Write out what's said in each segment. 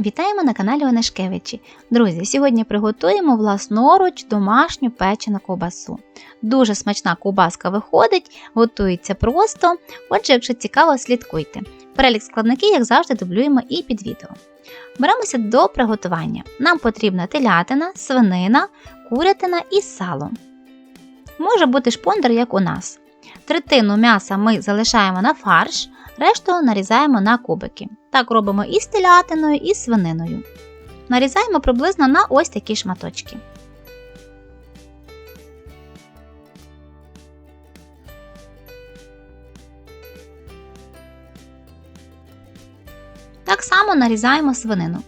Вітаємо на каналі Онешкевичі. Друзі, сьогодні приготуємо власноруч домашню печену ковбасу. Дуже смачна ковбаска виходить, готується просто. Отже, якщо цікаво, слідкуйте. Перелік складників, як завжди, дублюємо і під відео. Беремося до приготування. Нам потрібна телятина, свинина, курятина і сало. Може бути шпондер, як у нас. Третину м'яса ми залишаємо на фарш, решту нарізаємо на кубики. Так робимо і з телятиною, і з свининою. Нарізаємо приблизно на ось такі шматочки. Так само нарізаємо свинину.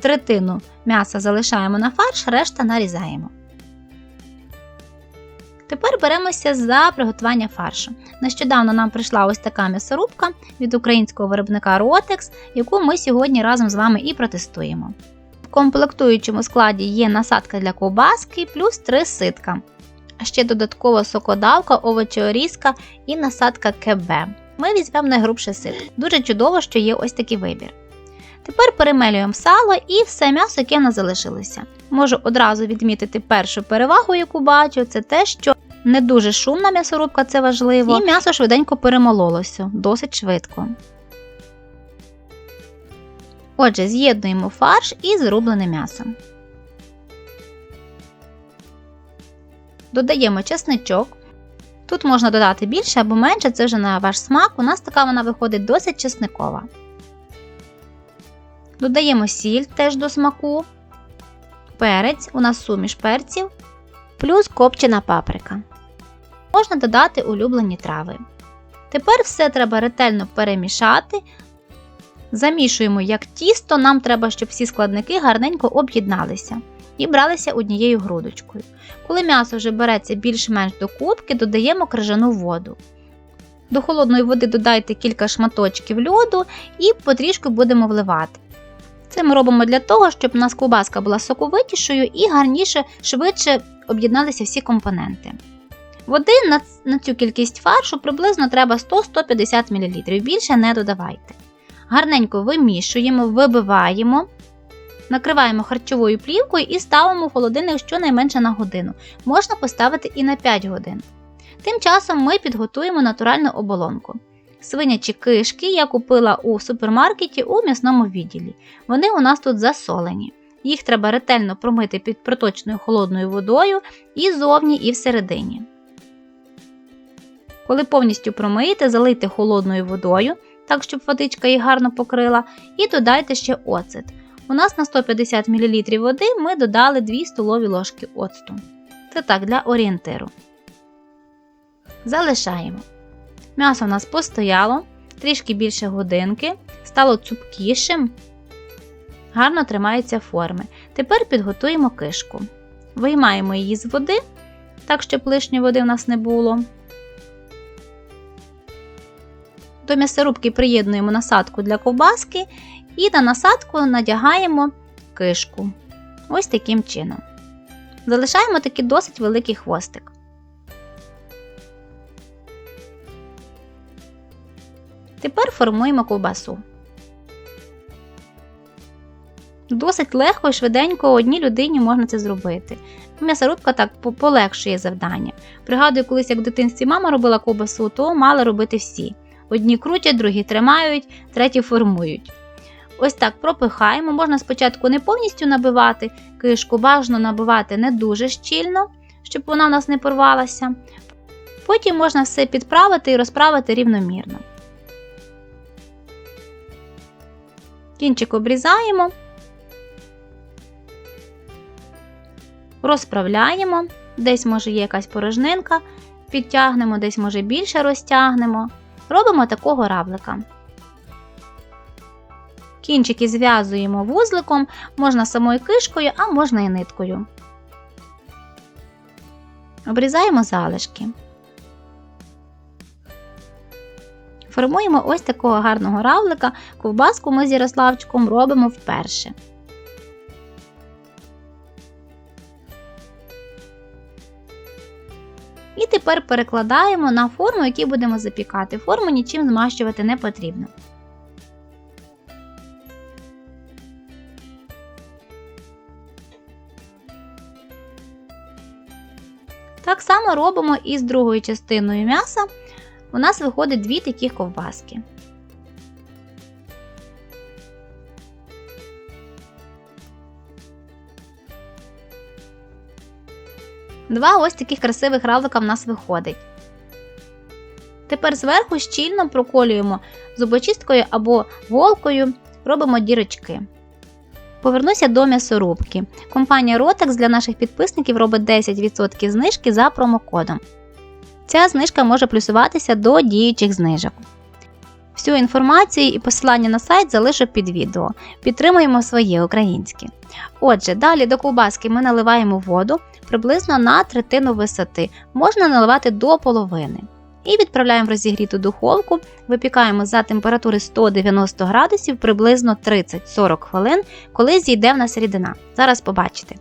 Третину м'яса залишаємо на фарш, решта нарізаємо. Тепер беремося за приготування фаршу. Нещодавно нам прийшла ось така м'ясорубка від українського виробника Rotex, яку ми сьогодні разом з вами і протестуємо. В комплектуючому складі є насадка для ковбаски плюс 3 ситка, а ще додаткова сокодавка, овочеорізка і насадка КБ. Ми візьмемо найгрубше ситко. Дуже чудово, що є ось такий вибір. Тепер перемелюємо сало і все м'ясо, яке в нас залишилося. Можу одразу відмітити першу перевагу, яку бачу, це те, що не дуже шумна м'ясорубка, це важливо, і м'ясо швиденько перемололося, досить швидко. Отже, з'єднуємо фарш і зрублене м'ясо. Додаємо чесничок. Тут можна додати більше або менше, це вже на ваш смак. У нас така вона виходить досить чесникова. Додаємо сіль теж до смаку, перець, у нас суміш перців, плюс копчена паприка. Можна додати улюблені трави. Тепер все треба ретельно перемішати. Замішуємо як тісто, нам треба, щоб всі складники гарненько об'єдналися і бралися однією грудочкою. Коли м'ясо вже береться більш-менш до кубки, додаємо крижану воду. До холодної води додайте кілька шматочків льоду і потрішку будемо вливати. Це ми робимо для того, щоб у нас ковбаска була соковитішою і гарніше, швидше об'єдналися всі компоненти. Води на, на цю кількість фаршу приблизно треба 100-150 мл, більше не додавайте. Гарненько вимішуємо, вибиваємо, накриваємо харчовою плівкою і ставимо в холодильник щонайменше на годину. Можна поставити і на 5 годин. Тим часом ми підготуємо натуральну оболонку. Свинячі кишки я купила у супермаркеті у м'ясному відділі. Вони у нас тут засолені. Їх треба ретельно промити під проточною холодною водою і зовні, і всередині. Коли повністю промиєте, залийте холодною водою, так щоб водичка її гарно покрила, і додайте ще оцет. У нас на 150 мл води ми додали 2 столові ложки оцту. Це так для орієнтиру. Залишаємо. М'ясо у нас постояло трішки більше годинки, стало цупкішим, гарно тримаються форми. Тепер підготуємо кишку. Виймаємо її з води, так щоб лишньої води в нас не було. До м'ясорубки приєднуємо насадку для ковбаски і на насадку надягаємо кишку. Ось таким чином. Залишаємо такий досить великий хвостик. Тепер формуємо ковбасу. Досить легко і швиденько одній людині можна це зробити. М'ясорубка так полегшує завдання. Пригадую, колись як в дитинстві мама робила ковбасу, то мали робити всі. Одні крутять, другі тримають, треті формують. Ось так пропихаємо. Можна спочатку не повністю набивати кишку, бажано набивати не дуже щільно, щоб вона у нас не порвалася. Потім можна все підправити і розправити рівномірно. Кінчик обрізаємо, розправляємо, десь може є якась порожнинка, підтягнемо, десь може більше розтягнемо. Робимо такого равлика. Кінчики зв'язуємо вузликом, можна самою кишкою, а можна і ниткою. Обрізаємо залишки. Формуємо ось такого гарного равлика, ковбаску ми з Ярославчиком робимо вперше. І тепер перекладаємо на форму, яку будемо запікати. Форму нічим змащувати не потрібно. Так само робимо і з другою частиною м'яса. У нас виходить дві такі ковбаски. Два ось таких красивих равлика в нас виходить. Тепер зверху щільно проколюємо зубочисткою або голкою, робимо дірочки. Повернуся до м'ясорубки. Компанія Rotex для наших підписників робить 10% знижки за промокодом. Ця знижка може плюсуватися до діючих знижок. Всю інформацію і посилання на сайт залишу під відео. Підтримуємо своє українське. Отже, далі до ковбаски ми наливаємо воду приблизно на третину висоти, можна наливати до половини. І відправляємо в розігріту духовку, випікаємо за температури 190 градусів приблизно 30-40 хвилин, коли зійде в нас рідина. Зараз побачите.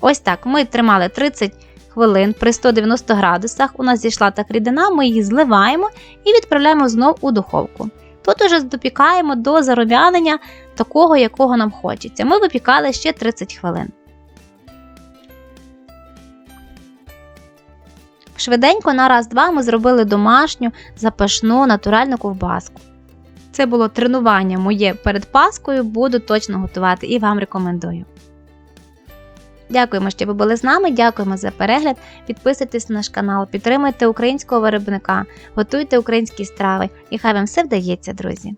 Ось так. Ми тримали 30 хвилин при 190 градусах. У нас зійшла так рідина, ми її зливаємо і відправляємо знов у духовку. Тут уже допікаємо до зарум'янення такого, якого нам хочеться. Ми випікали ще 30 хвилин. Швиденько на раз-два ми зробили домашню, запашну, натуральну ковбаску. Це було тренування моє перед Паскою, буду точно готувати і вам рекомендую. Дякуємо, що ви були з нами. Дякуємо за перегляд. Підписуйтесь на наш канал, підтримуйте українського виробника, готуйте українські страви і хай вам все вдається, друзі!